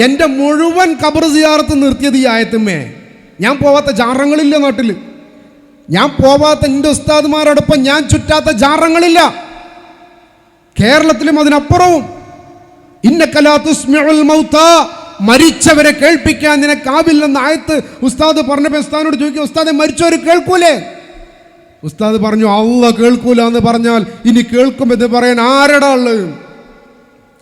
എന്റെ മുഴുവൻ കബർ സിയാറത്ത് നിർത്തിയത് ഈ ആയത്തുമേ ഞാൻ പോവാത്ത ജാറങ്ങളില്ല നാട്ടിൽ ഞാൻ പോവാത്ത എന്റെ ഉസ്താദ്മാരോടൊപ്പം ഞാൻ ചുറ്റാത്ത ജാറങ്ങളില്ല. കേരളത്തിലും അതിനപ്പുറവും. ഇന്നക്കലാത്തുസ്മിഉൽ മൗത്ത. മരിച്ചവരെ കേൾപ്പിക്കാൻ നിനക്കാവില്ലെന്ന് ആയത്ത് ഉസ്താദ് പറഞ്ഞപ്പോൾ ഉസ്താദിനോട് ചോദിക്കുക ഉസ്താദെ മരിച്ചവർ കേൾക്കൂലേ? ഉസ്താദ് പറഞ്ഞു അള്ള കേൾക്കൂല എന്ന് പറഞ്ഞാൽ ഇനി കേൾക്കുമെന്ന് പറയാൻ ആരടാ ഉള്ളത്?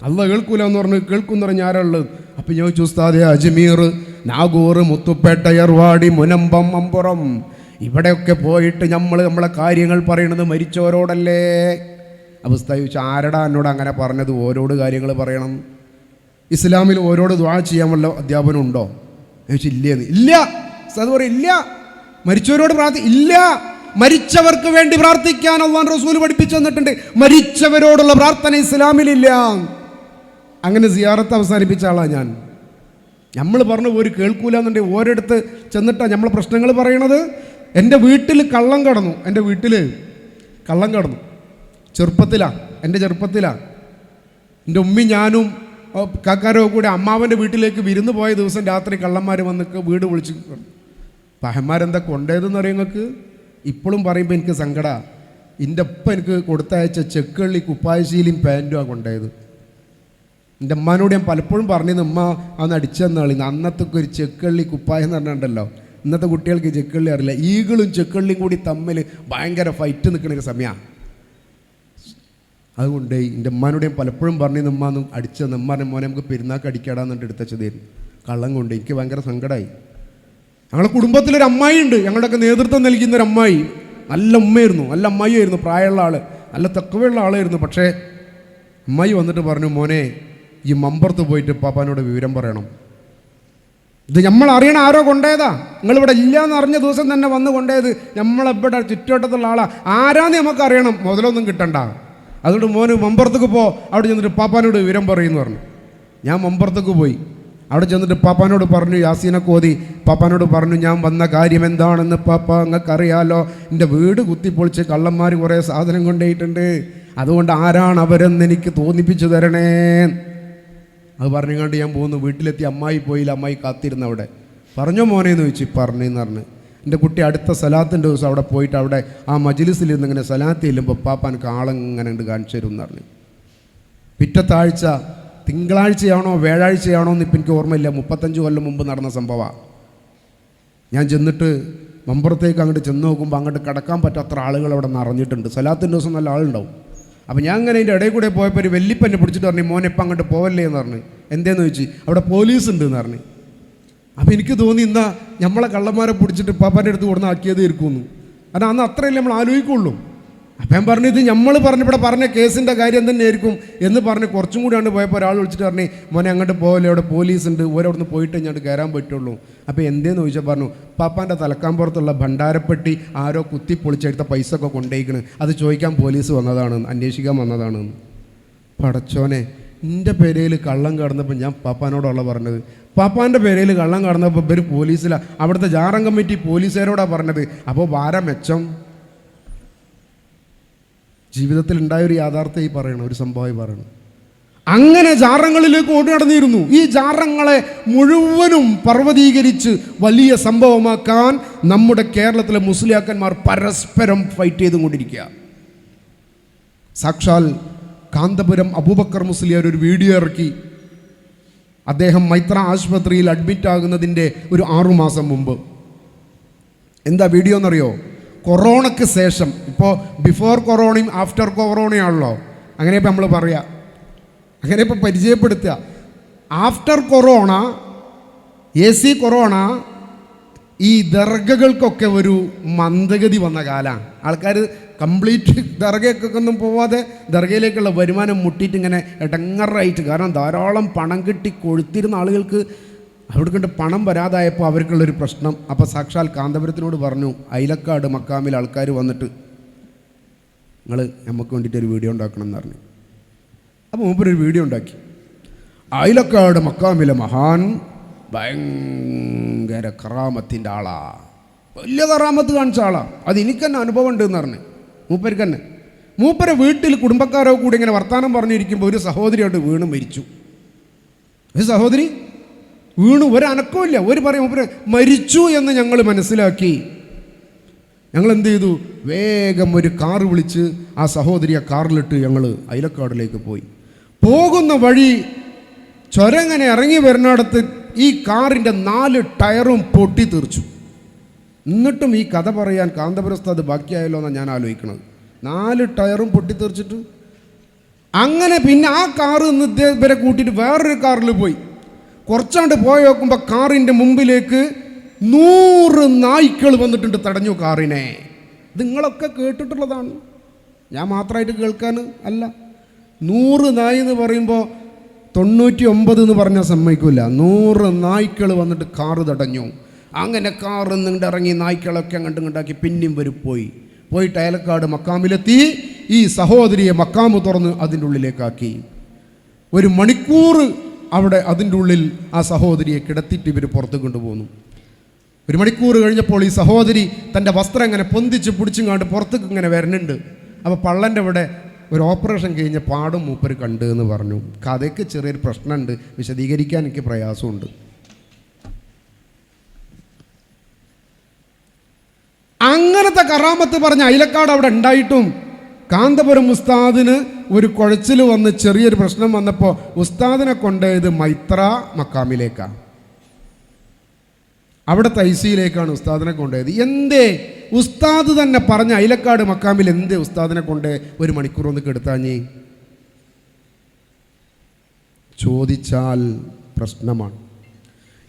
അല്ല കേൾക്കൂല എന്ന് പറഞ്ഞു കേൾക്കും എന്ന് പറഞ്ഞ ആരുള്ളത് അപ്പൊ ചോദിച്ചു ഉസ്താദെ അജ്മീർ നാഗൂർ മുത്തുപ്പേട്ട എർവാടി മുനമ്പം അമ്പുറം ഇവിടെയൊക്കെ പോയിട്ട് നമ്മൾ നമ്മളെ കാര്യങ്ങൾ പറയണത് മരിച്ചവരോടല്ലേ? ഉസ്താദ് ചോദിച്ചു ആരടാ എന്നോട് അങ്ങനെ പറഞ്ഞത്? ഓരോട് കാര്യങ്ങൾ പറയണം. ഇസ്ലാമിൽ ഓരോട് ദ്വാ ചെയ്യാൻ വല്ല അധ്യാപനം ഉണ്ടോ? ചോദിച്ചു ഇല്ലേന്ന്. ഇല്ല. ഉസ്താദ് പറയും ഇല്ല. മരിച്ചവരോട് പ്രാർത്ഥി ഇല്ല. മരിച്ചവർക്ക് വേണ്ടി പ്രാർത്ഥിക്കാൻ അള്ളാൻ റസൂൽ പഠിപ്പിച്ചു തന്നിട്ടുണ്ട്. മരിച്ചവരോടുള്ള പ്രാർത്ഥന ഇസ്ലാമിലില്ല. അങ്ങനെ സിയാറത്ത് അവസാനിപ്പിച്ച ആളാണ് ഞാൻ. നമ്മൾ പറഞ്ഞു ഒരു കേൾക്കൂല എന്നുണ്ടെങ്കിൽ ഓരോരുത്ത് ചെന്നിട്ടാണ് നമ്മൾ പ്രശ്നങ്ങൾ പറയണത്. എന്റെ വീട്ടിൽ കള്ളം കടന്നു. എന്റെ വീട്ടിൽ കള്ളം കടന്നു. ചെറുപ്പത്തിലാണ് എന്റെ ചെറുപ്പത്തിലാണ് എന്റെ ഉമ്മി ഞാനും കാക്കാരോ കൂടെ അമ്മാവന്റെ വീട്ടിലേക്ക് വിരുന്ന് പോയ ദിവസം രാത്രി കള്ളന്മാർ വന്ന് വീട് വിളിച്ച് പഹന്മാരെന്താ കൊണ്ടേതെന്ന് നിങ്ങൾക്ക് ഇപ്പോഴും പറയുമ്പോൾ എനിക്ക് സങ്കട. എന്റെ ഒപ്പം എനിക്ക് കൊടുത്തയച്ച ചെക്കള്ളി കുപ്പായശീലും പാന്റുമാണ് കൊണ്ടുപോയത് എന്റെ അമ്മാനോട് ഞാൻ പലപ്പോഴും പറഞ്ഞത് ഉമ്മ അന്ന് അടിച്ചെന്നാളി അന്നത്തെ ഒരു ചെക്കള്ളി കുപ്പായം എന്ന് പറഞ്ഞിട്ടുണ്ടല്ലോ. ഇന്നത്തെ കുട്ടികൾക്ക് ചെക്കള്ളി അറിയില്ല. ഈകളും ചെക്കള്ളിയും കൂടി തമ്മിൽ ഭയങ്കര ഫൈറ്റ് നിൽക്കുന്ന ഒരു സമയമാണ് അതുകൊണ്ട് എന്റെ ഉമ്മാനോട് ഞാൻ പലപ്പോഴും പറഞ്ഞു അടിച്ചെന്ന് ഉമ്മ പറഞ്ഞ മോനെ നമുക്ക് പെരുന്നാൾക്ക് അടിക്കാടാന്നിട്ട് എടുത്തച്ചതായിരുന്നു കള്ളം കൊണ്ട് എനിക്ക് ഭയങ്കര സങ്കടമായി ഞങ്ങളുടെ കുടുംബത്തിലൊരു അമ്മായി ഉണ്ട്. ഞങ്ങളുടെയൊക്കെ നേതൃത്വം നൽകുന്ന ഒരു അമ്മായി. നല്ല ഉമ്മയായിരുന്നു. നല്ല അമ്മായിയായിരുന്നു. പ്രായമുള്ള ആൾ നല്ല തക്കവയുള്ള ആളായിരുന്നു. പക്ഷേ അമ്മായി വന്നിട്ട് പറഞ്ഞു മോനെ ഈ മമ്പറത്ത് പോയിട്ട് പാപ്പാനോട് വിവരം പറയണം. ഇത് നമ്മൾ അറിയണ ആരോ കൊണ്ടേതാ? നിങ്ങളിവിടെ ഇല്ല എന്ന് അറിഞ്ഞ ദിവസം തന്നെ വന്ന് കൊണ്ടേത് നമ്മളെവിടെ ചുറ്റുവട്ടത്തുള്ള ആളാ? ആരാന്ന് നമുക്ക് അറിയണം. മുതലൊന്നും കിട്ടണ്ട. അതുകൊണ്ട് മോന് മമ്പറത്തേക്ക് പോ. അവിടെ ചെന്നിട്ട് പാപ്പാനോട് വിവരം പറയുമെന്ന് പറഞ്ഞു. ഞാൻ മമ്പറത്തേക്ക് പോയി. അവിടെ ചെന്നിട്ട് പാപ്പാനോട് പറഞ്ഞു യാസീനെ കോതി. പാപ്പാനോട് പറഞ്ഞു ഞാൻ വന്ന കാര്യം എന്താണെന്ന് പാപ്പ നിങ്ങൾക്ക് അറിയാലോ എന്റെ വീട് കുത്തിപ്പൊളിച്ച് കള്ളന്മാർ കുറേ സാധനം കൊണ്ടുപോയിട്ടുണ്ട്. അതുകൊണ്ട് ആരാണ് അവരെന്ന് എനിക്ക് തോന്നിപ്പിച്ചു തരണേ? അത് പറഞ്ഞുകൊണ്ട് ഞാൻ പോകുന്നു. വീട്ടിലെത്തി അമ്മായി പോയില്ല. അമ്മായി കാത്തിരുന്നു അവിടെ. പറഞ്ഞോ മോനെ എന്ന് ചോദിച്ചു. പറഞ്ഞെന്ന് പറഞ്ഞ്. എന്റെ കുട്ടി അടുത്ത സലാത്തിന്റെ ദിവസം അവിടെ പോയിട്ട് അവിടെ ആ മജിലിസിൽ ഇരുന്ന് ഇങ്ങനെ സലാത്ത് ചെല്ലുമ്പോൾ പാപ്പാനക്ക് ആളെങ്ങനെ ഉണ്ട് കാണിച്ചു തരും എന്ന് പറഞ്ഞു. പിറ്റത്താഴ്ച തിങ്കളാഴ്ചയാണോ വ്യാഴാഴ്ചയാണോ എന്ന് ഇപ്പം എനിക്ക് ഓർമ്മയില്ല. മുപ്പത്തഞ്ച് കൊല്ലം മുമ്പ് നടന്ന സംഭവമാണ് ഞാൻ ചെന്നിട്ട് മമ്പുറത്തേക്ക് അങ്ങോട്ട് ചെന്ന് നോക്കുമ്പോൾ അങ്ങോട്ട് കിടക്കാൻ പറ്റാത്ത ആളുകൾ അവിടെ നിറഞ്ഞിട്ടുണ്ട്. സലാത്തിന്റെ ദിവസം നല്ല ആളുണ്ടാവും. അപ്പോൾ ഞാൻ അങ്ങനെ അതിന്റെ ഇടയിൽ കൂടെ പോയപ്പോൾ ഒരു വെല്ലിപ്പന്നെ പിടിച്ചിട്ട് പറഞ്ഞു മോനെ ഇപ്പം അങ്ങോട്ട് പോവല്ലേ? എന്ന് പറഞ്ഞു. എന്തേന്ന് ചോദിച്ചു? അവിടെ പോലീസ് ഉണ്ട് എന്ന് പറഞ്ഞു. അപ്പോൾ എനിക്ക് തോന്നി എന്താ നമ്മളെ കള്ളന്മാരെ പിടിച്ചിട്ട് പാപ്പാന്റെ അടുത്ത് കൊടുന്ന് ആക്കിയത് ഇരിക്കുമെന്ന്. കാരണം അന്ന് അത്രയല്ലേ നമ്മൾ ആലോചിക്കുള്ളൂ. അപ്പം ഞാൻ പറഞ്ഞു ഇത് നമ്മൾ പറഞ്ഞു ഇവിടെ പറഞ്ഞ കേസിന്റെ കാര്യം തന്നെ ആയിരിക്കും എന്ന് പറഞ്ഞ് കുറച്ചും കൂടി ആണ് പോയപ്പോൾ ഒരാൾ വിളിച്ചിട്ട് പറഞ്ഞു മോനെ അങ്ങോട്ട് പോകല്ലേ അവിടെ പോലീസ് ഉണ്ട് ഓരോടൊന്ന് പോയിട്ട് ഇങ്ങോട്ട് കയറാൻ പറ്റുള്ളൂ. അപ്പോൾ എന്തേന്ന് ചോദിച്ചാൽ പറഞ്ഞു പാപ്പാന്റെ തലക്കാമ്പുറത്തുള്ള ഭണ്ഡാരപ്പെട്ടി ആരോ കുത്തി പൊളിച്ചെടുത്ത പൈസ ഒക്കെ കൊണ്ടേക്കണ്. അത് ചോദിക്കാൻ പോലീസ് വന്നതാണ് അന്വേഷിക്കാൻ വന്നതാണ്. പടച്ചോനെ എന്റെ പേരയിൽ കള്ളം കടന്നപ്പോൾ ഞാൻ പാപ്പാനോടുള്ള പറഞ്ഞത്. പാപ്പാന്റെ പേരയിൽ കള്ളം കടന്നപ്പോൾ ഇവർ പോലീസിലാണ് അവിടുത്തെ ജാറം കമ്മിറ്റി പോലീസുകാരോടാണ് പറഞ്ഞത്. അപ്പോൾ വാര മെച്ചം. ജീവിതത്തിൽ ഉണ്ടായ ഒരു യാഥാർത്ഥ്യം ഈ പറയണം ഒരു സംഭവമായി പറയണം. അങ്ങനെ ജാറങ്ങളിലേക്ക് ഓടി നടന്നിരുന്നു. ഈ ജാറങ്ങളെ മുഴുവനും പർവതീകരിച്ച് വലിയ സംഭവമാക്കാൻ നമ്മുടെ കേരളത്തിലെ മുസ്ലിയാക്കന്മാർ പരസ്പരം ഫൈറ്റ് ചെയ്തുകൊണ്ടിരിക്കുക. സാക്ഷാൽ കാന്തപുരം അബൂബക്കർ മുസ്ലിയാർ ഒരു വീഡിയോ ഇറക്കി. അദ്ദേഹം മൈത്ര ആശുപത്രിയിൽ അഡ്മിറ്റ് ആകുന്നതിന്റെ ഒരു ആറുമാസം മുമ്പ്. എന്താ വീഡിയോ എന്നറിയോ കൊറോണയ്ക്ക് ശേഷം ഇപ്പോൾ ബിഫോർ കൊറോണയും ആഫ്റ്റർ കൊറോണയാണല്ലോ. അങ്ങനെ ഇപ്പം നമ്മൾ പറയാം. അങ്ങനെ ഇപ്പം പരിചയപ്പെടുത്തുക. After corona A C corona ഈ ദർഗകൾക്കൊക്കെ ഒരു മന്ദഗതി വന്ന കാലമാണ് ആൾക്കാർ കംപ്ലീറ്റ് ദർഗയൊക്കെ ഒന്നും പോവാതെ ദർഗയിലേക്കുള്ള വരുമാനം മുട്ടിയിട്ട് ഇങ്ങനെ ഇടങ്ങറായിട്ട് കാരണം ധാരാളം പണം കിട്ടി കൊഴുത്തിരുന്ന ആളുകൾക്ക് അവിടെ കൊണ്ട് പണം വരാതായപ്പോൾ അവർക്കുള്ളൊരു പ്രശ്നം. അപ്പോൾ സാക്ഷാൽ കാന്തപുരത്തിനോട് പറഞ്ഞു അയിലക്കാട് മക്കാമിൽ ആൾക്കാർ വന്നിട്ട് നിങ്ങൾ നമുക്ക് വേണ്ടിയിട്ട് ഒരു വീഡിയോ ഉണ്ടാക്കണം എന്ന് പറഞ്ഞു. അപ്പോൾ മൂപ്പരൊരു വീഡിയോ ഉണ്ടാക്കി. അയിലക്കാട് മക്കാമിലെ മഹാൻ ഭയങ്കര കറാമത്തിന്റെ ആളാ. വലിയ കറാമത്ത് കാണിച്ച ആളാ. അത് എനിക്ക് തന്നെ അനുഭവം ഉണ്ട് എന്ന് പറഞ്ഞു. മൂപ്പർക്ക് തന്നെ മൂപ്പരെ വീട്ടിൽ കുടുംബക്കാരോ കൂടി ഇങ്ങനെ വർത്തമാനം പറഞ്ഞിരിക്കുമ്പോൾ ഒരു സഹോദരിയോട് വീണ് മരിച്ചു. ഒരു സഹോദരി വീണു ഒരനക്കമില്ല ഒരു പറയും ഒരു മരിച്ചു എന്ന് ഞങ്ങൾ മനസ്സിലാക്കി. ഞങ്ങൾ എന്ത് ചെയ്തു? വേഗം ഒരു കാർ വിളിച്ച് ആ സഹോദരിയെ കാറിലിട്ട് ഞങ്ങൾ അയിലക്കാടിലേക്ക് പോയി. പോകുന്ന വഴി ചൊരങ്ങനെ ഇറങ്ങി വരുന്നിടത്ത് ഈ കാറിന്റെ നാല് ടയറും പൊട്ടി തീർച്ചു എന്നിട്ടും ഈ കഥ പറയാൻ കാന്തപുരസ്ഥ അത് ബാക്കിയായല്ലോ എന്നാണ് ഞാൻ ആലോചിക്കുന്നത് നാല് ടയറും പൊട്ടി തീർച്ചിട്ട് അങ്ങനെ പിന്നെ ആ കാറ് നിന്ന് ഇവരെ കൂട്ടിയിട്ട് വേറൊരു കാറിൽ പോയി. കുറച്ചാണ്ട് പോയി നോക്കുമ്പോൾ കാറിന്റെ മുമ്പിലേക്ക് നൂറ് നായ്ക്കൾ വന്നിട്ടുണ്ട്. തടഞ്ഞു കാറിനെ. നിങ്ങളൊക്കെ കേട്ടിട്ടുള്ളതാണ്. ഞാൻ മാത്രമായിട്ട് കേൾക്കാൻ അല്ല. നൂറ് നായ് എന്ന് പറയുമ്പോൾ തൊണ്ണൂറ്റി ഒമ്പത് എന്ന് പറഞ്ഞാൽ സമ്മതിക്കില്ല നൂറ് നായ്ക്കൾ വന്നിട്ട് കാറ് തടഞ്ഞു. അങ്ങനെ കാറ് നിങ്ങളുടെ ഇറങ്ങി നായ്ക്കളൊക്കെ അങ്ങോട്ട് ഇങ്ങോട്ടാക്കി പിന്നെയും വരും പോയി. പോയിട്ട് അയലക്കാട് മക്കാമിലെത്തി. ഈ സഹോദരിയെ മക്കാമ് തുറന്ന് അതിന്റെ ഉള്ളിലേക്കാക്കി. ഒരു മണിക്കൂർ അവിടെ അതിന്റെ ഉള്ളിൽ ആ സഹോദരിയെ കിടത്തിയിട്ട് ഇവർ പുറത്ത് കൊണ്ടുപോകുന്നു. ഒരു മണിക്കൂർ കഴിഞ്ഞപ്പോൾ ഈ സഹോദരി തന്റെ വസ്ത്രം ഇങ്ങനെ പൊന്തിച്ച് പിടിച്ചും കണ്ട് പുറത്തേക്ക് ഇങ്ങനെ വരുന്നുണ്ട് അപ്പോൾ പള്ളന്റെ ഇവിടെ ഒരു ഓപ്പറേഷൻ കഴിഞ്ഞ പാടും മൂപ്പർ കണ്ട് എന്ന് പറഞ്ഞു. കഥയ്ക്ക് ചെറിയൊരു പ്രശ്നമുണ്ട്. വിശദീകരിക്കാൻ എനിക്ക് പ്രയാസമുണ്ട്. അങ്ങനത്തെ കറാമത്ത് പറഞ്ഞ അയിലക്കാട് അവിടെ ഉണ്ടായിട്ടും കാന്തപുരം ഉസ്താദിന് ഒരു കുഴച്ചിൽ വന്ന് ചെറിയൊരു പ്രശ്നം വന്നപ്പോൾ ഉസ്താദിനെ കൊണ്ടുപോയത് മൈത്ര മക്കാമിലേക്കാണ് അവിടെ തൈസിയിലേക്കാണ് ഉസ്താദിനെ കൊണ്ടുപോയത് എന്തേ? ഉസ്താദ് തന്നെ പറഞ്ഞ അയിലക്കാട് മക്കാമിൽ എന്തേ ഉസ്താദിനെ കൊണ്ട് ഒരു മണിക്കൂർ ഒന്ന് കെടുത്താഞ്ഞേ? ചോദിച്ചാൽ പ്രശ്നമാണ്.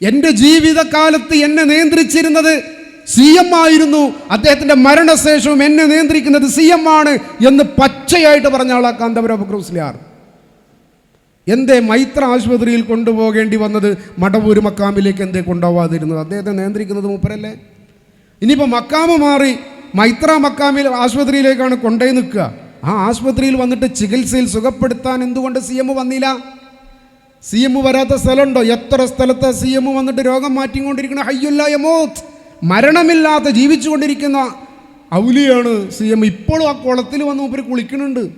എന്റെ ജീവിതകാലത്ത് എന്നെ നിയന്ത്രിച്ചിരുന്നത് സി എം ആയിരുന്നു. അദ്ദേഹത്തിന്റെ മരണശേഷവും എന്നെ നിയന്ത്രിക്കുന്നത് സി എം ആണ് എന്ന് പച്ചയായിട്ട് പറഞ്ഞ ആളാ കാന്തപുരം ക്രൂസ്ലിയാർ എന്തേ മൈത്ര ആശുപത്രിയിൽ കൊണ്ടുപോകേണ്ടി വന്നത് മടവൂര് മക്കാമിലേക്ക് എന്തേ കൊണ്ടുപോവാതിരുന്നത്? അദ്ദേഹത്തെ നിയന്ത്രിക്കുന്നത് മൂപ്പരല്ലേ? ഇനിയിപ്പോൾ മക്കാമ് മാറി മൈത്ര മക്കാമിൽ ആശുപത്രിയിലേക്കാണ് കൊണ്ടേ നിൽക്കുക. ആ ആശുപത്രിയിൽ വന്നിട്ട് ചികിത്സയിൽ സുഖപ്പെടുത്താൻ എന്തുകൊണ്ട് സി എം വന്നില്ല? സി എം വരാത്ത സ്ഥലമുണ്ടോ? എത്ര സ്ഥലത്ത് സി എം വന്നിട്ട് രോഗം മാറ്റിക്കൊണ്ടിരിക്കണം? ഹയ്യുല്ലായ ഹയ്യുല്ലായമോത്ത് മരണമില്ലാതെ ജീവിച്ചുകൊണ്ടിരിക്കുന്ന ഔലിയാണ് സി എം. ഇപ്പോഴും ആ കുളത്തിൽ വന്ന് മൂപ്പര് കുളിക്കുന്നുണ്ട്.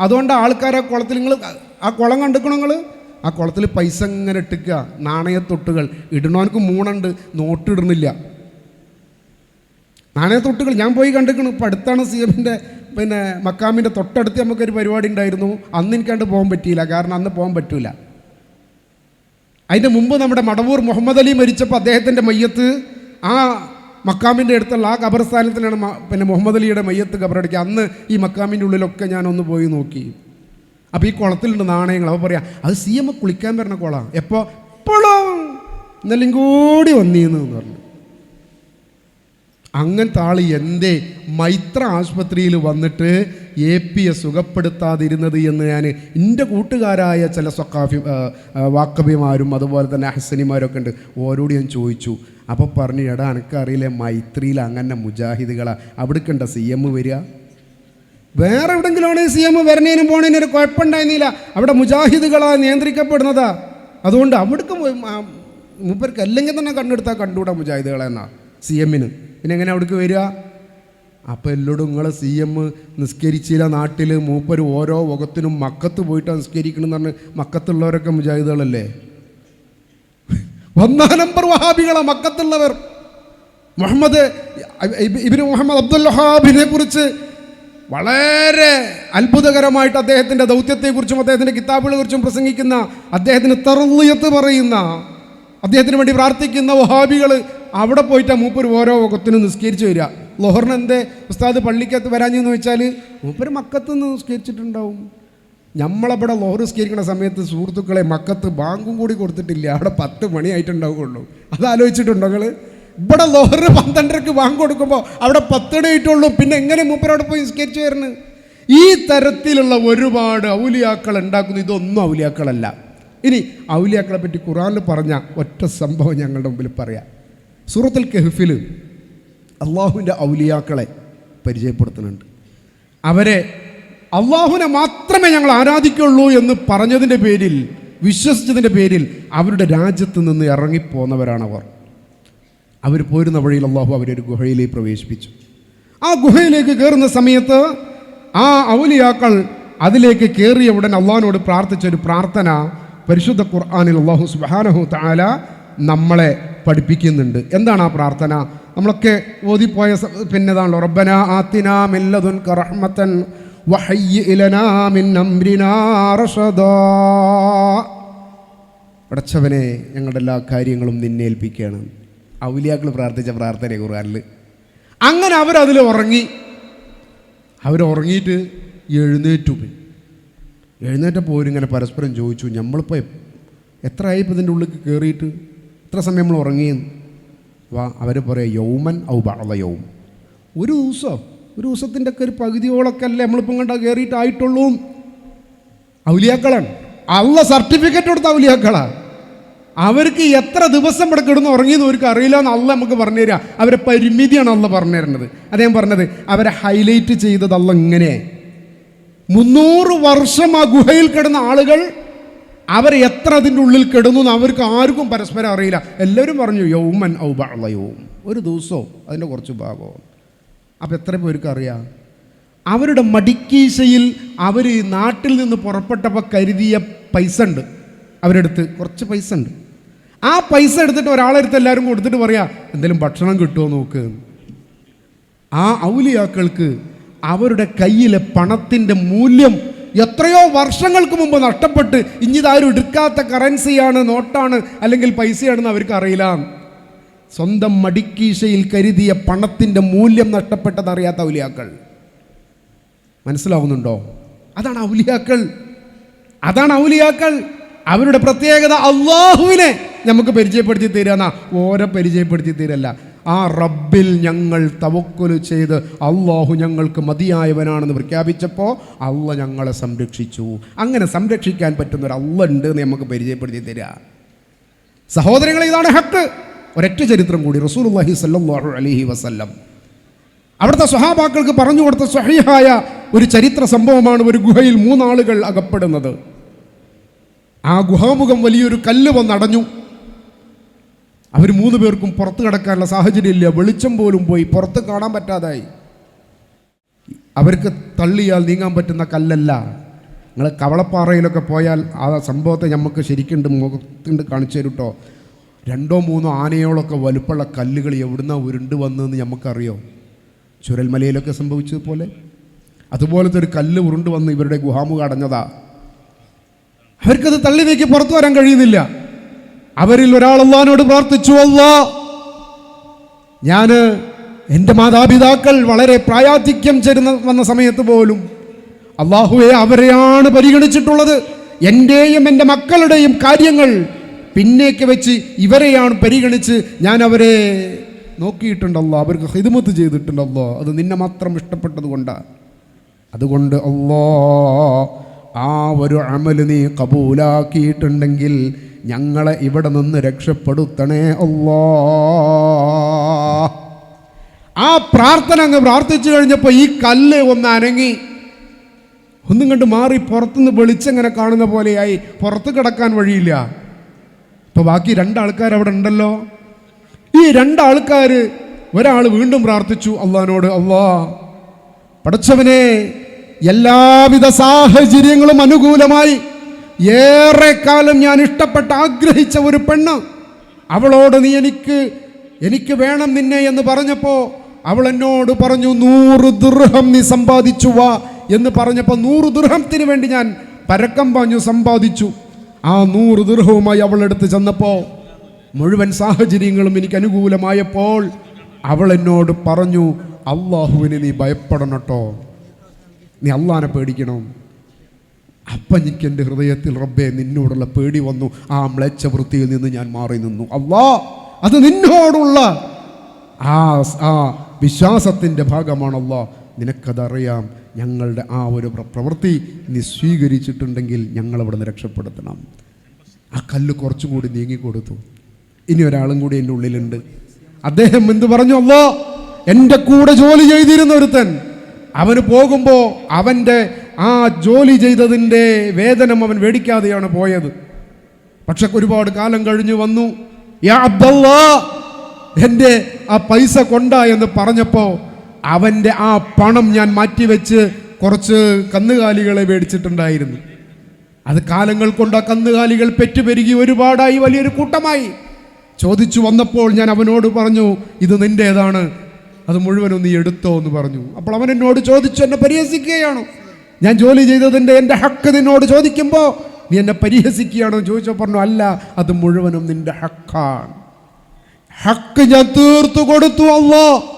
അതുകൊണ്ട് ആൾക്കാർ ആ കുളത്തിൽ നിങ്ങൾ ആ കുളം കണ്ടിക്കണോ നിങ്ങൾ ആ കുളത്തിൽ പൈസ ഇങ്ങനെ ഇട്ടിക്കുക. നാണയത്തൊട്ടുകൾ. ഇടണവനക്ക് മൂണുണ്ട്. നോട്ട് ഇടുന്നില്ല നാണയത്തൊട്ടുകൾ. ഞാൻ പോയി കണ്ടിരിക്കണം. ഇപ്പം അടുത്താണ് സി എമ്മിന്റെ പിന്നെ മക്കാമിന്റെ തൊട്ടടുത്ത് നമുക്കൊരു പരിപാടി ഉണ്ടായിരുന്നു. അന്ന് എനിക്കണ്ട് പോകാൻ പറ്റിയില്ല. കാരണം അന്ന് പോകാൻ പറ്റൂല. അതിന്റെ മുമ്പ് നമ്മുടെ മടവൂർ മുഹമ്മദ് അലി മരിച്ചപ്പോൾ അദ്ദേഹത്തിന്റെ മയ്യത്ത് ആ മക്കാമിന്റെ അടുത്തുള്ള ആ ഖബർസ്ഥാനത്തിലാണ് പിന്നെ മുഹമ്മദ് അലിയുടെ മയ്യത്ത് ഖബറടിക്കുക. അന്ന് ഈ മക്കാമിന്റെ ഉള്ളിലൊക്കെ ഞാനൊന്ന് പോയി നോക്കി. അപ്പോൾ ഈ കുളത്തിലുണ്ട് നാണയങ്ങൾ. അപ്പോൾ പറയാം അത് സി എം കുളിക്കാൻ വരുന്ന കുളമാണ് എപ്പോൾ എപ്പോഴും ഇന്നെല്ലാം കൂടി വന്നീന്ന് പറഞ്ഞു. അങ്ങനത്തെ ആൾ എന്തേ മൈത്ര ആശുപത്രിയിൽ വന്നിട്ട് എ പിയെ സുഖപ്പെടുത്താതിരുന്നത് എന്ന് ഞാൻ എന്റെ കൂട്ടുകാരായ ചില ആ, വാക്കബിമാരും അതുപോലെ തന്നെ ഹസനിമാരൊക്കെ ഉണ്ട്. ഓരോട് ഞാൻ ചോദിച്ചു അപ്പോൾ പറഞ്ഞു എടാ എനിക്കറിയില്ലേ മൈത്രിയിൽ അങ്ങനെ മുജാഹിദുകളാ. അവിടേക്കുണ്ട സി എം വരിക? വേറെ എവിടെങ്കിലുമാണ് സി എം വരണേനും പോണേനും ഒരു കുഴപ്പമുണ്ടായിരുന്നില്ല. അവിടെ മുജാഹിദുകളാ നിയന്ത്രിക്കപ്പെടുന്നതാ. അതുകൊണ്ട് അവിടേക്ക് മൂപ്പർക്ക് അല്ലെങ്കിൽ തന്നെ കണ്ടെടുത്താൽ കണ്ടുകൂടാ മുജാഹിദുകളെ എന്നാ. സി എമ്മിന്. പിന്നെ എങ്ങനെ അവിടേക്ക് വരിക? അപ്പോൾ എല്ലോടും നിങ്ങളെ സി എം നിസ്കരിച്ചില്ല നാട്ടിൽ മൂപ്പർ ഓരോ വകത്തിനും മക്കത്ത് പോയിട്ട് നിസ്കരിക്കണം എന്ന് പറഞ്ഞ് മക്കത്തുള്ളവരൊക്കെ മുജാഹിദുകളല്ലേ? ഒന്നാം നമ്പർ വഹാബികളാ മക്കത്തുള്ളവർ. മുഹമ്മദ് ഇബിന് മുഹമ്മദ് അബ്ദുൽ വഹാബിനെ കുറിച്ച് വളരെ അത്ഭുതകരമായിട്ട് അദ്ദേഹത്തിന്റെ ദൗത്യത്തെക്കുറിച്ചും അദ്ദേഹത്തിന്റെ കിതാബുകളെ കുറിച്ചും പ്രസംഗിക്കുന്ന അദ്ദേഹത്തിന് തറുയത്ത് പറയുന്ന അദ്ദേഹത്തിന് വേണ്ടി പ്രാർത്ഥിക്കുന്ന വഹാബികൾ അവിടെ പോയിട്ട് മൂപ്പർ ഓരോ വകത്തിനും നിസ്കരിച്ച് വരിക. ലോഹറിന് എന്തേ ഉസ്താദ് പള്ളിക്കകത്ത് വരാഞ്ഞെന്ന് വെച്ചാൽ മൂപ്പർ മക്കത്തുനിന്ന് നിസ്കരിച്ചിട്ടുണ്ടാവും. നമ്മളവിടെ ലോഹർ നിസ്കരിക്കുന്ന സമയത്ത് സുഹൃത്തുക്കളെ മക്കത്ത് ബാങ്കും കൂടി കൊടുത്തിട്ടില്ല. അവിടെ പത്ത് മണിയായിട്ടുണ്ടാവുകയുള്ളൂ. അത് ആലോചിച്ചിട്ടുണ്ടോ നിങ്ങൾ ഇവിടെ ലോഹറിന് പന്ത്രണ്ടരക്ക് ബാങ്ക് കൊടുക്കുമ്പോൾ അവിടെ പത്തടയിട്ടുള്ളൂ പിന്നെ എങ്ങനെ മൂപ്പരവിടെ പോയി നിസ്കരിച്ചു വരുന്നത് ഈ തരത്തിലുള്ള ഒരുപാട് ഔലിയാക്കൾ ഉണ്ടാക്കുന്നു. ഇതൊന്നും ഔലിയാക്കളല്ല. ഇനി ഔലിയാക്കളെ പറ്റി ഖുറാനിൽ പറഞ്ഞ ഒറ്റ സംഭവം ഞങ്ങളുടെ മുമ്പിൽ പറയാം. സൂറത്തുൽ കെഹ്ഫിൽ അള്ളാഹുവിന്റെ ഔലിയാക്കളെ പരിചയപ്പെടുത്തുന്നുണ്ട്. അവരെ അള്ളാഹുവിനെ മാത്രമേ ഞങ്ങൾ ആരാധിക്കുള്ളൂ എന്ന് പറഞ്ഞതിന്റെ പേരിൽ വിശ്വസിച്ചതിന്റെ പേരിൽ അവരുടെ രാജ്യത്ത് നിന്ന് ഇറങ്ങിപ്പോന്നവരാണവർ. അവർ പോരുന്ന വഴിയിൽ അള്ളാഹു അവരെ ഒരു ഗുഹയിലേക്ക് പ്രവേശിപ്പിച്ചു. ആ ഗുഹയിലേക്ക് കയറുന്ന സമയത്ത് ആ ഔലിയാക്കൾ അതിലേക്ക് കയറിയ ഉടൻ അള്ളാഹിനോട് പ്രാർത്ഥിച്ച ഒരു പ്രാർത്ഥന പരിശുദ്ധ ഖുർആാനിൽ അള്ളാഹു സുബാനഹു താല നമ്മളെ പഠിപ്പിക്കുന്നുണ്ട്. എന്താണ് ആ പ്രാർത്ഥന? നമ്മളൊക്കെ ഓതിപ്പോയ പിന്നെതാണല്ലോ റബ്ബന ആത്തിന മെല്ലതുൻ റഹ്മത്തൻ വഹയ്യ ഇലനാ മിൻ അംരിനാ റഷദാ. പടച്ചവനെ ഞങ്ങളുടെ എല്ലാ കാര്യങ്ങളും നിന്നെ ഏൽപ്പിക്കുകയാണ്. ഔലിയാക്കൾ പ്രാർത്ഥിച്ച പ്രാർത്ഥന ഖുർആനിൽ. അങ്ങനെ അവരതിൽ ഉറങ്ങി. അവരുറങ്ങിയിട്ട് എഴുന്നേറ്റു പോയി. എഴുന്നേറ്റപ്പോൾ പരസ്പരം ചോദിച്ചു നമ്മളിപ്പോൾ എത്ര ആയി ഇപ്പോൾ ഇതിന്റെ ഉള്ളിൽ കയറിയിട്ട് എത്ര സമയം നമ്മൾ ഉറങ്ങിയെന്ന്? അവർ പറയാം യൗമൻ ഔ ബാള യൗം. ഒരു ദിവസം ഒരു ദിവസത്തിന്റെ ഒക്കെ ഒരു പകുതിയോളൊക്കെ അല്ലേ നമ്മളിപ്പം കണ്ട കയറിയിട്ടായിട്ടുള്ളൂ. ഔലിയാക്കളാണ്. അള്ള സർട്ടിഫിക്കറ്റ് കൊടുത്ത ഔലിയാക്കളാണ്. അവർക്ക് എത്ര ദിവസം ഇവിടെ കിടന്ന് ഉറങ്ങിയെന്ന് അവർക്ക് അറിയില്ല എന്ന് അല്ല നമുക്ക് പറഞ്ഞു തരിക അവരെ പരിമിതിയാണ് അല്ല പറഞ്ഞു തരുന്നത്. അദ്ദേഹം പറഞ്ഞത് അവരെ ഹൈലൈറ്റ് ചെയ്തത് അല്ല ഇങ്ങനെ. മുന്നൂറ് വർഷം ആ ഗുഹയിൽ കിടന്ന ആളുകൾ അവർ എത്ര അതിന്റെ ഉള്ളിൽ കിടന്നു എന്ന് അവർക്ക് ആർക്കും പരസ്പരം അറിയില്ല. എല്ലാവരും പറഞ്ഞു യൗമൻ ഔ യൗം. ഒരു ദിവസവും അതിന്റെ കുറച്ച് ഭാഗമോ അപ്പം എത്ര പേർക്ക് അറിയാം. അവരുടെ മടിക്കീശയിൽ അവർ നാട്ടിൽ നിന്ന് പുറപ്പെട്ടപ്പോൾ കരുതിയ പൈസ ഉണ്ട് അവരെടുത്ത് കുറച്ച് പൈസ ഉണ്ട് ആ പൈസ എടുത്തിട്ട് ഒരാളെടുത്ത് എല്ലാവരും കൊടുത്തിട്ട് പറയാ എന്തെങ്കിലും ഭക്ഷണം കിട്ടുമോ നോക്ക്? ആ ഔലിയാക്കൾക്ക് അവരുടെ കയ്യിലെ പണത്തിന്റെ മൂല്യം എത്രയോ വർഷങ്ങൾക്ക് മുമ്പ് നഷ്ടപ്പെട്ട് ഇഞ്ഞിതാരും എടുക്കാത്ത കറൻസിയാണ് നോട്ടാണ് അല്ലെങ്കിൽ പൈസയാണെന്ന് അവർക്ക് അറിയില്ല സ്വന്തം മടിക്കീശയിൽ കരുതിയ പണത്തിന്റെ മൂല്യം നഷ്ടപ്പെട്ടതറിയാത്ത ഔലിയാക്കൾ. മനസ്സിലാവുന്നുണ്ടോ? അതാണ് ഔലിയാക്കൾ. അതാണ് ഔലിയാക്കൾ. അവരുടെ പ്രത്യേകത അള്ളാഹുവിനെ നമുക്ക് പരിചയപ്പെടുത്തി തരാന്ന ഓരോ പരിചയപ്പെടുത്തി തരല്ല ആ റബ്ബിൽ ഞങ്ങൾ തവക്കുലു ചെയ്ത് അള്ളാഹു ഞങ്ങൾക്ക് മതിയായവനാണെന്ന് പ്രഖ്യാപിച്ചപ്പോൾ അള്ള ഞങ്ങളെ സംരക്ഷിച്ചു. അങ്ങനെ സംരക്ഷിക്കാൻ പറ്റുന്ന ഒരു അള്ള ഉണ്ട് എന്ന് നമുക്ക് പരിചയപ്പെടുത്തി തരിക. സഹോദരങ്ങളെ ഇതാണ് ഹക്ക്. ഒരൊറ്റ ചരിത്രം കൂടി റസൂലുള്ളാഹി സല്ലാഹു അലഹി വസല്ലം. അവിടുത്തെ സ്വഹാബാക്കൾക്ക് പറഞ്ഞു കൊടുത്ത സ്വഹീഹായ ഒരു ചരിത്ര സംഭവമാണ് ഒരു ഗുഹയിൽ മൂന്നാളുകൾ അകപ്പെടുന്നത്. ആ ഗുഹാമുഖം വലിയൊരു കല്ല് വന്നടഞ്ഞു. അവർ മൂന്ന് പേർക്കും പുറത്ത് കിടക്കാനുള്ള സാഹചര്യമില്ല. വെളിച്ചം പോലും പോയി. പുറത്ത് കാണാൻ പറ്റാതായി. അവർക്ക് തള്ളിയാൽ നീങ്ങാൻ പറ്റുന്ന കല്ലല്ല. നിങ്ങൾ കവളപ്പാറയിലൊക്കെ പോയാൽ ആ സംഭവത്തെ നമുക്ക് ശരിക്കുണ്ട് മുഖത്തുണ്ട് കാണിച്ചു തരും രണ്ടോ മൂന്നോ ആനയോളൊക്കെ വലുപ്പമുള്ള കല്ലുകൾ എവിടുന്ന ഉരുണ്ട് വന്നതെന്ന് നമുക്കറിയോ ചുരൽമലയിലൊക്കെ സംഭവിച്ചതുപോലെ. അതുപോലത്തെ ഒരു കല്ല് ഉരുണ്ട് വന്ന് ഇവരുടെ ഗുഹാമുഖ അടഞ്ഞതാ. അവർക്കത് തള്ളി നീക്കി പുറത്തു വരാൻ കഴിയുന്നില്ല. അവരിൽ ഒരാൾ അള്ളഹാനോട് പ്രാർത്ഥിച്ചു അല്ലാ ഞാൻ എന്റെ മാതാപിതാക്കൾ വളരെ പ്രായാധിക്യം ചേരുന്ന വന്ന സമയത്ത് പോലും അള്ളാഹുവെ അവരെയാണ് പരിഗണിച്ചിട്ടുള്ളത്. എന്റെയും എന്റെ മക്കളുടെയും കാര്യങ്ങൾ പിന്നേക്ക് വെച്ച് ഇവരെയാണ് പരിഗണിച്ച് ഞാൻ അവരെ നോക്കിയിട്ടുണ്ടല്ലോ അവർക്ക് ഹിദ്മത്ത് ചെയ്തിട്ടുണ്ടല്ലോ അത് നിന്നെ മാത്രം ഇഷ്ടപ്പെട്ടത് കൊണ്ടാണ് അതുകൊണ്ട് അല്ലോ ആ ഒരു അമൽ നീ കബൂലാക്കിയിട്ടുണ്ടെങ്കിൽ ഞങ്ങളെ ഇവിടെ നിന്ന് രക്ഷപ്പെടുത്തണേ അല്ലോ. ആ പ്രാർത്ഥന അങ്ങ് പ്രാർത്ഥിച്ചു കഴിഞ്ഞപ്പോൾ ഈ കല്ല് ഒന്ന് അനങ്ങി. ഒന്നും കണ്ട് മാറി പുറത്തുനിന്ന് വെളിച്ചങ്ങനെ കാണുന്ന പോലെയായി. പുറത്ത് കിടക്കാൻ വഴിയില്ല. ഇപ്പൊ ബാക്കി രണ്ടാൾക്കാർ അവിടെ ഉണ്ടല്ലോ? ഈ രണ്ടാൾക്കാർ ഒരാൾ വീണ്ടും പ്രാർത്ഥിച്ചു അള്ളഹാനോട് അള്ളാ പടച്ചവനെ എല്ലാവിധ സാഹചര്യങ്ങളും അനുകൂലമായി ഏറെക്കാലം ഞാൻ ഇഷ്ടപ്പെട്ട് ആഗ്രഹിച്ച ഒരു പെണ്ണ് അവളോട് നീ എനിക്ക് എനിക്ക് വേണം നിന്നെ എന്ന് പറഞ്ഞപ്പോൾ അവൾ എന്നോട് പറഞ്ഞു നൂറ് ദുർഹം നീ സമ്പാദിച്ചു വാ എന്ന് പറഞ്ഞപ്പോൾ നൂറ് ദുർഹത്തിന് വേണ്ടി ഞാൻ പരക്കം പാഞ്ഞു സമ്പാദിച്ചു. ആ നൂറ് ദീർഘവുമായി അവൾ എടുത്ത് ചെന്നപ്പോൾ മുഴുവൻ സാഹചര്യങ്ങളും എനിക്ക് അനുകൂലമായപ്പോൾ അവൾ എന്നോട് പറഞ്ഞു അള്ളാഹുവിനെ നീ ഭയപ്പെടണട്ടോ നീ അള്ളാനെ പേടിക്കണം. അപ്പം എനിക്ക് എന്റെ ഹൃദയത്തിൽ റബ്ബെ നിന്നോടുള്ള പേടി വന്നു. ആ മ്ലച്ച വൃത്തിയിൽ നിന്ന് ഞാൻ മാറി നിന്നു. അള്ളാ അത് നിന്നോടുള്ള ആ ആ വിശ്വാസത്തിന്റെ ഭാഗമാണല്ലോ. നിനക്കതറിയാം ഞങ്ങളുടെ ആ ഒരു പ്ര- പ്രവൃത്തി നീ സ്വീകരിച്ചിട്ടുണ്ടെങ്കിൽ ഞങ്ങളവിടെ നിന്ന് രക്ഷപ്പെടുത്തണം. ആ കല്ല് കുറച്ചും കൂടി നീങ്ങിക്കൊടുത്തു. ഇനി ഒരാളും കൂടി എന്റെ ഉള്ളിലുണ്ട്. അദ്ദേഹം എന്ത് പറഞ്ഞു? അല്ലോ എന്റെ കൂടെ ജോലി ചെയ്തിരുന്ന ഒരുത്തൻ. അവന് പോകുമ്പോൾ അവന്റെ ആ ജോലി ചെയ്തതിന്റെ വേതനം അവൻ മേടിക്കാതെയാണ് പോയത്. പക്ഷെ ഒരുപാട് കാലം കഴിഞ്ഞു വന്നു. എന്റെ ആ പൈസ കൊണ്ട എന്ന് പറഞ്ഞപ്പോൾ അവന്റെ ആ പണം ഞാൻ മാറ്റിവെച്ച് കുറച്ച് കന്നുകാലികളെ മേടിച്ചിട്ടുണ്ടായിരുന്നു. അത് കാലങ്ങൾ കൊണ്ട് ആ കന്നുകാലികൾ പെറ്റുപെരുകി ഒരുപാടായി വലിയൊരു കൂട്ടമായി. ചോദിച്ചു വന്നപ്പോൾ ഞാൻ അവനോട് പറഞ്ഞു ഇത് നിന്റേതാണ്. അത് മുഴുവനും നീ എടുത്തോ എന്ന് പറഞ്ഞു. അപ്പോൾ അവൻ എന്നോട് ചോദിച്ചു എന്നെ പരിഹസിക്കുകയാണോ? ഞാൻ ജോലി ചെയ്തതിന്റെ എന്റെ ഹക്ക് നിന്നോട് ചോദിക്കുമ്പോൾ നീ എന്നെ പരിഹസിക്കുകയാണോ? ചോദിച്ചോ പറഞ്ഞു അല്ല അത് മുഴുവനും നിന്റെ ഹക്കാണ്. ഹക്ക് ഞാൻ തീർത്തു കൊടുത്തു അല്ലോ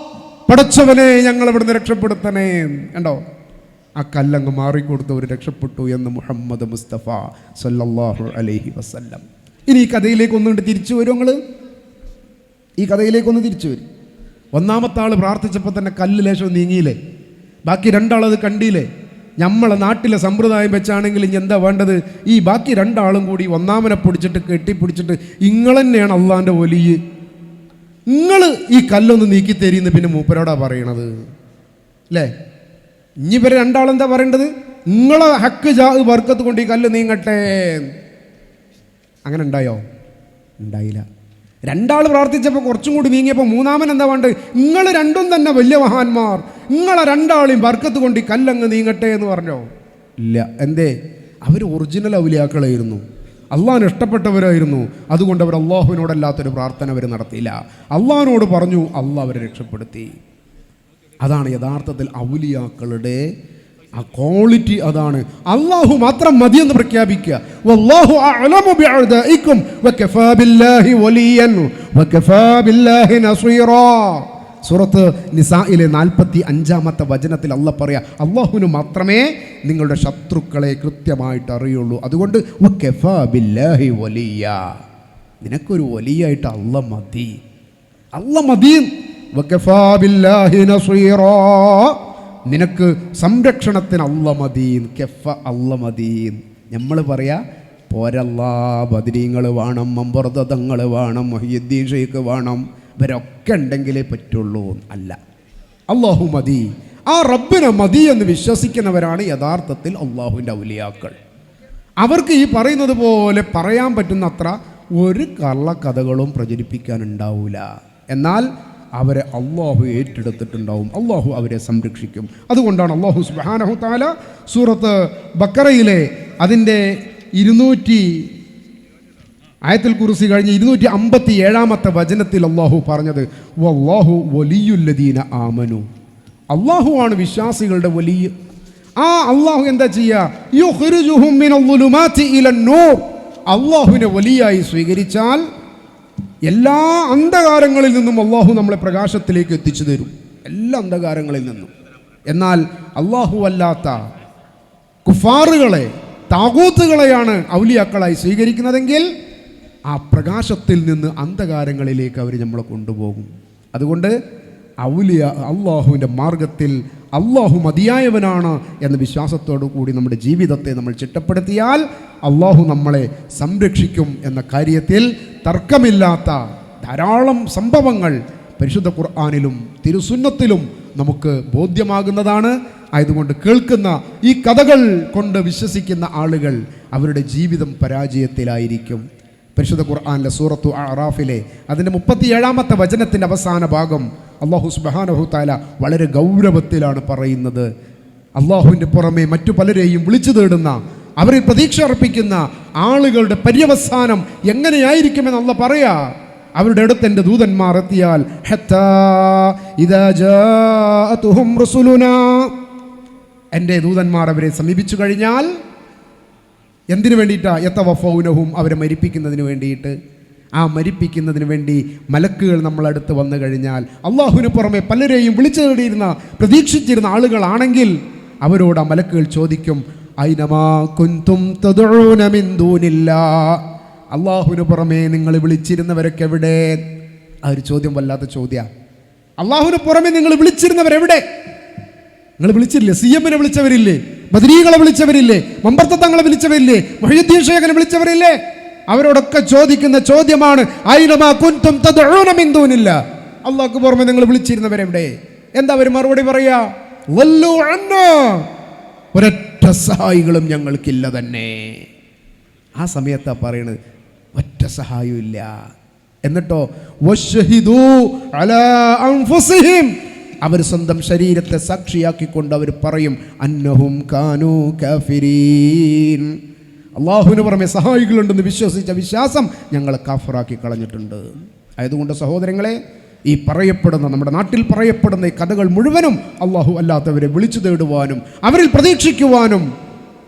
പടച്ചവനെ ഞങ്ങൾ ഇവിടുന്ന് രക്ഷപ്പെടുത്തണേ. കണ്ടോ? ആ കല്ലങ്ങ് മാറിക്കൊടുത്തവർ രക്ഷപ്പെട്ടു എന്ന് മുഹമ്മദ് മുസ്തഫ സല്ലാഹു അലൈഹി വസല്ലം. ഇനി ഈ കഥയിലേക്ക് ഒന്നുകൊണ്ട് തിരിച്ചു വരും നിങ്ങൾ ഈ കഥയിലേക്ക് ഒന്ന് തിരിച്ചു വരും. ഒന്നാമത്തെ ആൾ പ്രാർത്ഥിച്ചപ്പോൾ തന്നെ കല്ല് ലേശം നീങ്ങിയില്ലേ? ബാക്കി രണ്ടാളത് കണ്ടില്ലേ? നമ്മളെ നാട്ടിലെ സമ്പ്രദായം വെച്ചാണെങ്കിൽ ഇനി എന്താ വേണ്ടത്? ഈ ബാക്കി രണ്ടാളും കൂടി ഒന്നാമനെ പൊടിച്ചിട്ട് കെട്ടിപ്പിടിച്ചിട്ട് ഇങ്ങളെന്നെയാണ് അള്ളാന്റെ ഒലിയ് നിങ്ങൾ ഈ കല്ലൊന്ന് നീക്കി തരീന്ന് പിന്നെ മൂപ്പരോടാ പറയണത്. അല്ലേ ഇനി ഇവരെ രണ്ടാളെന്താ പറയേണ്ടത്? നിങ്ങളെ ഹക്ക് ജാ വർക്കത്ത് കൊണ്ട് ഈ കല്ല് നീങ്ങട്ടെ. അങ്ങനെ ഉണ്ടായോ? ഉണ്ടായില്ല. രണ്ടാൾ പ്രാർത്ഥിച്ചപ്പോൾ കുറച്ചും കൂടി നീങ്ങിയപ്പോൾ മൂന്നാമൻ എന്താ വേണ്ട നിങ്ങൾ രണ്ടും തന്നെ വലിയ മഹാന്മാർ. നിങ്ങളെ രണ്ടാളെയും വർക്കത്ത് കൊണ്ട് ഈ കല്ലങ്ങ് നീങ്ങട്ടെ എന്ന് പറഞ്ഞോ? ഇല്ല. എന്തേ? അവർ ഒറിജിനൽ ഔലിയാക്കളായിരുന്നു. അള്ളാഹിന് ഇഷ്ടപ്പെട്ടവരായിരുന്നു. അതുകൊണ്ട് അവർ അള്ളാഹുവിനോടല്ലാത്തൊരു പ്രാർത്ഥന അവർ നടത്തിയില്ല. അള്ളാഹിനോട് പറഞ്ഞു അള്ളാഹ് അവരെ രക്ഷപ്പെടുത്തി. അതാണ് യഥാർത്ഥത്തിൽ ഔലിയാക്കളുടെ ആ ക്വാളിറ്റി അതാണ്. അള്ളാഹു മാത്രം മതിയെന്ന് പ്രഖ്യാപിക്കുക. വല്ലാഹു സൂറത്ത് നിസായിലെ നാൽപ്പത്തി അഞ്ചാമത്തെ വചനത്തിൽ അല്ല പറയാ അള്ളാഹുവിന് മാത്രമേ നിങ്ങളുടെ ശത്രുക്കളെ കൃത്യമായിട്ട് അറിയുള്ളൂ. അതുകൊണ്ട് നിനക്കൊരു വലിയായിട്ട് അല്ല മതി. അല്ല മതി. നിനക്ക് സംരക്ഷണത്തിന് അല്ല മതീൻ കെഫ അല്ല മതീൻ നമ്മൾ പറയാ പോരല്ലാ ബദരീങ്ങൾ വേണം മമ്പർദങ്ങൾ വേണം മൊഹിയുദ്ദീൻ ഷെയ്ഖ് വേണം. ഇവരൊക്കെ ഉണ്ടെങ്കിലേ പറ്റുള്ളൂ അല്ല അള്ളാഹു മതി. ആ റബ്ബിനെ മതി എന്ന് വിശ്വസിക്കുന്നവരാണ് യഥാർത്ഥത്തിൽ അള്ളാഹുവിന്റെ ഔലിയാക്കൾ. അവർക്ക് ഈ പറയുന്നത് പോലെ പറയാൻ പറ്റുന്ന അത്ര ഒരു കള്ളക്കഥകളും പ്രചരിപ്പിക്കാനുണ്ടാവില്ല എന്നാൽ അവരെ അള്ളാഹു ഏറ്റെടുത്തിട്ടുണ്ടാവും. അള്ളാഹു അവരെ സംരക്ഷിക്കും. അതുകൊണ്ടാണ് അള്ളാഹു സുബാനഹു താല സൂറത്ത് ബക്കറയിലെ അതിന്റെ ഇരുന്നൂറ്റി ആയത്തിൽ കുറിച്ച് കഴിഞ്ഞ് ഇരുന്നൂറ്റി അമ്പത്തി ഏഴാമത്തെ വചനത്തിൽ അള്ളാഹു പറഞ്ഞത് വല്ലാഹു വലിയുല്ലദീന ആമനു. അള്ളാഹു ആണ് വിശ്വാസികളുടെ വലിയ. ആ അള്ളാഹു എന്താ ചെയ്യുക അള്ളാഹുവിനെ വലിയായി സ്വീകരിച്ചാൽ എല്ലാ അന്ധകാരങ്ങളിൽ നിന്നും അള്ളാഹു നമ്മളെ പ്രകാശത്തിലേക്ക് എത്തിച്ചു തരും. എല്ലാ അന്ധകാരങ്ങളിൽ നിന്നും. എന്നാൽ അള്ളാഹു അല്ലാത്ത കുഫാറുകളെ താകൂത്തുകളെയാണ് ഔലിയാക്കളായി സ്വീകരിക്കുന്നതെങ്കിൽ ആ പ്രകാശത്തിൽ നിന്ന് അന്ധകാരങ്ങളിലേക്ക് അവർ നമ്മളെ കൊണ്ടുപോകും. അതുകൊണ്ട് ഔലിയ അള്ളാഹുവിന്റെ മാർഗത്തിൽ അള്ളാഹു മതിയായവനാണ് എന്ന വിശ്വാസത്തോടു കൂടി നമ്മുടെ ജീവിതത്തെ നമ്മൾ ചിട്ടപ്പെടുത്തിയാൽ അള്ളാഹു നമ്മളെ സംരക്ഷിക്കും എന്ന കാര്യത്തിൽ തർക്കമില്ലാത്ത ധാരാളം സംഭവങ്ങൾ പരിശുദ്ധ ഖുർആാനിലും തിരുസുന്നത്തിലും നമുക്ക് ബോധ്യമാകുന്നതാണ്. ആയതുകൊണ്ട് കേൾക്കുന്ന ഈ കഥകൾ കൊണ്ട് വിശ്വസിക്കുന്ന ആളുകൾ അവരുടെ ജീവിതം പരാജയത്തിലായിരിക്കും. പരിശുദ്ധ ഖുർആാനിലെ സൂറത്തു അറാഫിലെ അതിന്റെ മുപ്പത്തിയേഴാമത്തെ വചനത്തിന്റെ അവസാന ഭാഗം അള്ളാഹു സുബാനഹുത്താല വളരെ ഗൗരവത്തിലാണ് പറയുന്നത്. അള്ളാഹുവിന്റെ പുറമെ മറ്റു പലരെയും വിളിച്ചു തേടുന്ന അവരിൽ പ്രതീക്ഷ അർപ്പിക്കുന്ന ആളുകളുടെ പര്യവസാനം എങ്ങനെയായിരിക്കുമെന്ന് അല്ല പറയാ. അവരുടെ അടുത്ത് എന്റെ ദൂതന്മാർ എത്തിയാൽ എന്റെ ദൂതന്മാർ അവരെ സമീപിച്ചു കഴിഞ്ഞാൽ എന്തിനു വേണ്ടിയിട്ടാണ് എത്ത വഫൗനഹും അവരെ മരിപ്പിക്കുന്നതിന് വേണ്ടിയിട്ട്? ആ മരിപ്പിക്കുന്നതിന് വേണ്ടി മലക്കുകൾ നമ്മളടുത്ത് വന്നു കഴിഞ്ഞാൽ അള്ളാഹുവിന് പുറമെ പലരെയും വിളിച്ചു തേടിയിരുന്ന പ്രതീക്ഷിച്ചിരുന്ന ആളുകളാണെങ്കിൽ അവരോട് ആ മലക്കുകൾ ചോദിക്കും ഐനമാ കുന്തും ദൂനില്ലാ. അള്ളാഹുവിന് പുറമെ നിങ്ങൾ വിളിച്ചിരുന്നവരൊക്കെ എവിടെ? ആ ഒരു ചോദ്യം വല്ലാത്ത ചോദ്യ. അള്ളാഹുവിന് പുറമെ നിങ്ങൾ വിളിച്ചിരുന്നവരെവിടെ? നിങ്ങൾ വിളിച്ചില്ലേ? സി എമ്മിനെ വിളിച്ചവരില്ലേ? ബദരീകളെ വിളിച്ചവരില്ലേ? മമ്പർത്തങ്ങളെ വിളിച്ചവരില്ലേ? മൊഹീദ്ദീൻ വിളിച്ചവരില്ലേ? അവരോടൊക്കെ ചോദിക്കുന്ന ചോദ്യമാണ് "അയ്നമാ കുൻതും തദ്ഊന മിൻ ദൂനില്ല? അള്ളാഹ്ക്ക് പുറമെ നിങ്ങൾ വിളിച്ചിരുന്നവരെവിടെ? എന്താ അവർ മറുപടി പറയാ. ഒരൊറ്റ സഹായികളും ഞങ്ങൾക്കില്ല തന്നെ. ആ സമയത്താ പറയണത് ഒറ്റ സഹായവും ഇല്ല എന്നിട്ടോ അവർ സ്വന്തം ശരീരത്തെ സാക്ഷിയാക്കിക്കൊണ്ട് അവർ പറയും അന്നഹും കാനു കാഫിരീൻ. അള്ളാഹുവിന് പുറമെ സഹായികളുണ്ടെന്ന് വിശ്വസിച്ച വിശ്വാസം ഞങ്ങൾ കാഫറാക്കി കളഞ്ഞിട്ടുണ്ട്. ആയതുകൊണ്ട് സഹോദരങ്ങളെ ഈ പറയപ്പെടുന്ന നമ്മുടെ നാട്ടിൽ പറയപ്പെടുന്ന ഈ കഥകൾ മുഴുവനും അള്ളാഹു അല്ലാത്തവരെ വിളിച്ചു തേടുവാനും അവരിൽ പ്രതീക്ഷിക്കുവാനും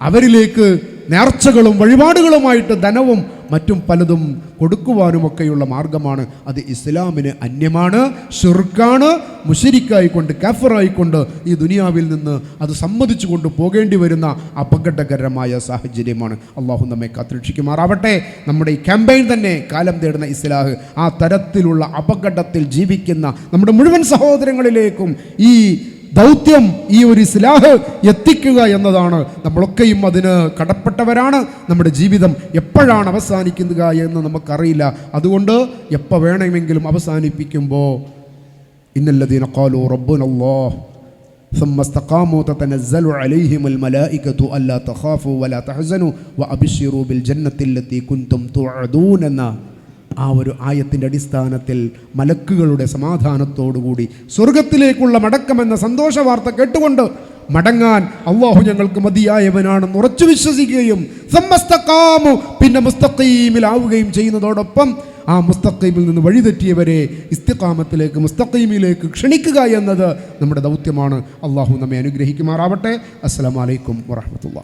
അവരിലേക്ക് നേർച്ചകളും വഴിപാടുകളുമായിട്ട് ധനവും മറ്റും പലതും കൊടുക്കുവാനുമൊക്കെയുള്ള മാർഗമാണ്. അത് ഇസ്ലാമിന് അന്യമാണ് ഷിർക്കാണ് മുഷരിക്കായിക്കൊണ്ട് കാഫറായിക്കൊണ്ട് ഈ ദുനിയാവിൽ നിന്ന് അത് സമ്മതിച്ചു കൊണ്ട് പോകേണ്ടി വരുന്ന അപകടകരമായ സാഹചര്യമാണ്. അള്ളാഹു നമ്മെ കാത്തിരക്ഷിക്കുമാറാവട്ടെ. നമ്മുടെ ഈ ക്യാമ്പയിൻ തന്നെ കാലം തേടുന്ന ഇസ്ലാഹ് ആ തരത്തിലുള്ള അപകടത്തിൽ ജീവിക്കുന്ന നമ്മുടെ മുഴുവൻ സഹോദരങ്ങളിലേക്കും ഈ ദൗത്യം ഈ ഒരു ഇസ്ലാഹ് എത്തിക്കുക എന്നതാണ് നമ്മളൊക്കെയും അതിന് കടപ്പെട്ടവരാണ് നമ്മുടെ ജീവിതം എപ്പോഴാണ് അവസാനിക്കുക എന്ന് നമുക്കറിയില്ല അതുകൊണ്ട് എപ്പോൾ വേണമെങ്കിലും അവസാനിപ്പിക്കുമ്പോൾ ഇന്നല്ലദീന ഖാലു റബ്ബുനല്ലാഹ് ثم استقاموا تتنزل عليهم الملائكة ألا تخافوا ولا تحزنوا وأبشروا بالجنة التي كنتم توعدون എന്ന ആ ഒരു ആയത്തിന്റെ അടിസ്ഥാനത്തിൽ മലക്കുകളുടെ സമാധാനത്തോടുകൂടി സ്വർഗത്തിലേക്കുള്ള മടക്കമെന്ന സന്തോഷ വാർത്ത കേട്ടുകൊണ്ട് മടങ്ങാൻ അള്ളാഹു ഞങ്ങൾക്ക് മതിയായവനാണെന്ന് ഉറച്ചു വിശ്വസിക്കുകയും പിന്നെ മുസ്തഖീമിലാവുകയും ചെയ്യുന്നതോടൊപ്പം ആ മുസ്തഖീമിൽ നിന്ന് വഴിതെറ്റിയവരെ ഇസ്തിഖാമത്തിലേക്ക് മുസ്തഖീമിലേക്ക് ക്ഷണിക്കുക എന്നത് നമ്മുടെ ദൗത്യമാണ്. അള്ളാഹു നമ്മെ അനുഗ്രഹിക്കുമാറാവട്ടെ. അസ്സലാമലൈക്കും വറഹമത്തുള്ള